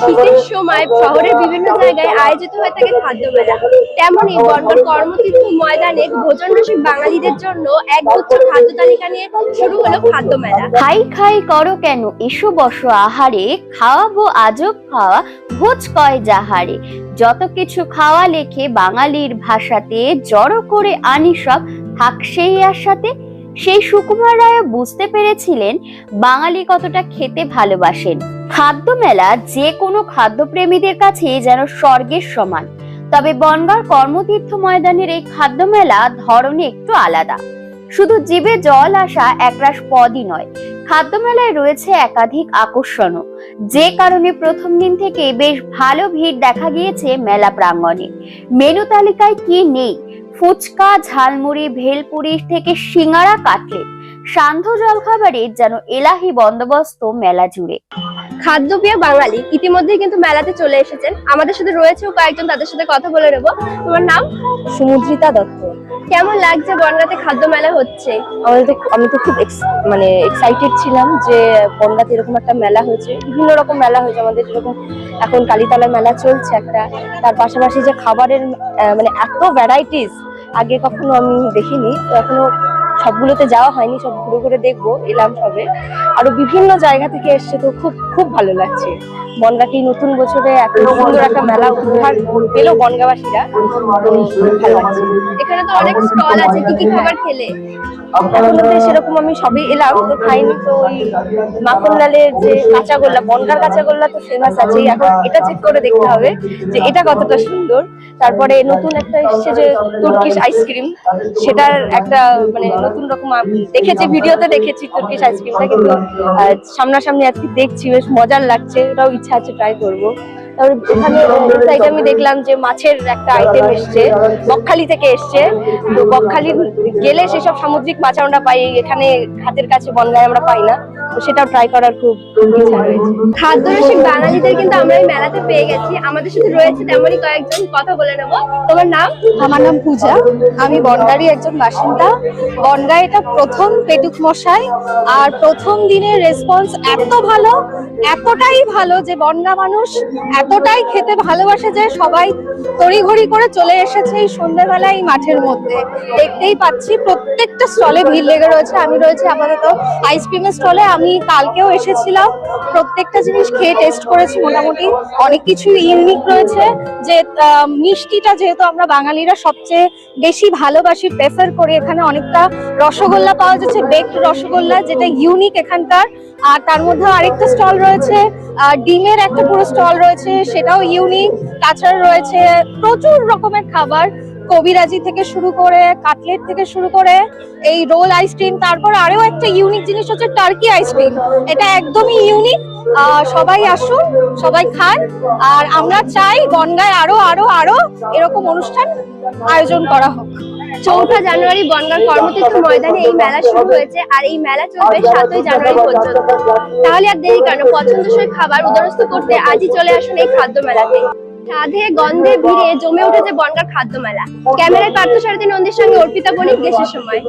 শীতের সময় শহরের বিভিন্ন জায়গায় আয়োজিত হয়ে থাকে খাদ্য মেলা তেমনই বনগর কর্মতীর্থ ময়দানে ভোজন রসিক বাঙালিদের জন্য একগুচ্ছ খাদ্য তালিকা নিয়ে শুরু হলো খাদ্য মেলা খাই খাই করো কেন? এসো বসো আহারে, খাওয়াবো আজব খাওয়া, ভোজ কয় যাহারে। যত কিছু খাওয়া লেখে বাঙালির ভাষাতে, জড়ো করে আনি সব, থাক সেই আশাতে সেই সুকুমার রায় বুঝতে পেরেছিলেন বাঙালি কতটা খেতে ভালোবাসেন। খাদ্য মেলা যে কোনো খাদ্যপ্রেমীদের কাছে যেন স্বর্গের সমান। তবে বনগাঁর কর্মতীর্থ ময়দানের এই খাদ্য মেলা ধরনে একটু আলাদা। শুধু জীবে জল আসা একরাশ পদই নয়, খাদ্য মেলায় রয়েছে একাধিক আকর্ষণও। যে কারণে প্রথম দিন থেকে বেশ ভালো ভিড় দেখা গিয়েছে মেলা প্রাঙ্গণে। মেনু তালিকায় কি নেই ফুচকা ঝালমুড়ি ভেলপুরি থেকে সিঙ্গারা কাটলেট সান্ধ্য জলখাবারের যেন এলাহি বন্দোবস্ত মেলা জুড়ে। খাদ্যপ্রিয় বাঙালি ইতিমধ্যেই কিন্তু মেলাতে চলে এসেছেন। আমাদের সাথে রয়েছেও কয়েকজন তাদের সাথে কথা বলে নেব। তোমার নাম? সমুদ্রিতা দত্ত। কেমন লাগছে বনগাঁতে খাদ্য মেলা হচ্ছে? আমাদের তো আমি তো খুব মানে এক্সাইটেড ছিলাম যে বনগাঁতে এরকম একটা মেলা হয়েছে। বিভিন্ন রকম মেলা হয়েছে। আমাদের যেরকম এখন কালীতলা মেলা চলছে একটা। তার পাশাপাশি যে খাবারের আহ, মানে এত ভ্যারাইটিস আগে কখনো আমি দেখিনি তো এখনও সবগুলোতে যাওয়া হয়নি, সব ঘুরে ঘুরে দেখব, এলাম সবে। আরও বিভিন্ন জায়গা থেকে এসছে তো খুব খুব ভালো লাগছে। বনগাঁকে এই নতুন বছরে এত সুন্দর একটা মেলা উপহার পেল বনগাঁবাসীরা। ভালো লাগছে। এখানে তো অনেক স্টল আছে, কি কি খাবার খেলে? সেরকম আমি সবে এলাম, তো খাইনি তো ওই মাখনলালের যে কাঁচাগোল্লা, বনগার কাঁচাগোল্লা তো ফেমাস আছেই। এখন এটা চেক করে দেখতে হবে যে এটা কতটা সুন্দর। তারপরে নতুন একটা এসছে যে তুর্কিশ আইসক্রিম সেটার একটা মানে নতুন রকম দেখেছি ভিডিওতে দেখেছি তুর্কিশ আইসক্রিমটা কিন্তু সামনাসামনি আজকে দেখছি বেশ মজার লাগছে ওটাও ইচ্ছা আছে ট্রাই করব। আমি দেখলাম যে মাছের একটা আইটেম এসছে, বকখালি থেকে এসছে। বকখালি গেলে সেসব সামুদ্রিক মাছ আমরা পাই, এখানে হাতের কাছে বনগায় আমরা পাই না। সেটাও ট্রাই করার খুব ইচ্ছা রয়েছে। খাদ্য রসিক বাঙালিদের কিন্তু আমরা এই মেলাতে পেয়ে গেছি। আমাদের সাথে রয়েছে তেমনই কয়েকজন, কথা বলে নেব। তোমার নাম? আমার নাম পূজা। আমি বনগাঁরই একজন বাসিন্দা। বনগাঁ এটা প্রথম পেটুক মশাই। আর প্রথম দিনের রেসপন্স এত ভালো এতটাই ভালো যে বনগাঁ মানুষ এতটাই খেতে ভালোবাসে যে সবাই তড়িঘড়ি করে চলে এসেছে এই সন্ধ্যেবেলা এই মাঠের মধ্যে। দেখতেই পাচ্ছি প্রত্যেকটা স্টলে ভিড় লেগে রয়েছে। আমি রয়েছে আপাতত আইসক্রিমের স্টলে। আমি কালকেও এসেছিলাম। প্রত্যেকটা জিনিস খেয়ে টেস্ট করেছি মোটামুটি। অনেক কিছু ইউনিক রয়েছে যে মিষ্টিটা যেহেতু আমরা বাঙালিরা সবচেয়ে বেশি ভালোবাসি প্রেফার করি। এখানে অনেকটা রসগোল্লা পাওয়া যাচ্ছে বেকড রসগোল্লা, যেটা ইউনিক এখানকার। আর তার মধ্যে আরেকটা স্টল রয়েছে আহ, ডিমের একটা পুরো স্টল রয়েছে সেটাও ইউনিক তাছাড়া রয়েছে প্রচুর রকমের খাবার। কবিরাজি থেকে শুরু করে কাটলেট থেকে শুরু করে এই রোল আইসক্রিম তারপর আরও একটা ইউনিক জিনিস হচ্ছে টার্কি আইসক্রিম এটা একদমই ইউনিক সবাই আসুন সবাই খান আর আমরা চাই বনগায় আরও আরও আরও এরকম অনুষ্ঠান আয়োজন করা হোক। চৌঠা জানুয়ারি বনগাঁ কর্মতীর্থ ময়দানে এই মেলা শুরু হয়েছে আর এই মেলা চলবে সাতই জানুয়ারি পর্যন্ত। তাহলে আর দেরি কেন? পছন্দসই খাবার উদরস্থ করতে আজই চলে আসুন এই খাদ্য মেলাতে। সাধে গন্ধে ভিড়ে জমে উঠেছে বনগাঁ খাদ্য মেলা। ক্যামেরায় পার্থ সারাদিন নন্দীর সঙ্গে অর্পিতা বণিক, দেশের সময়।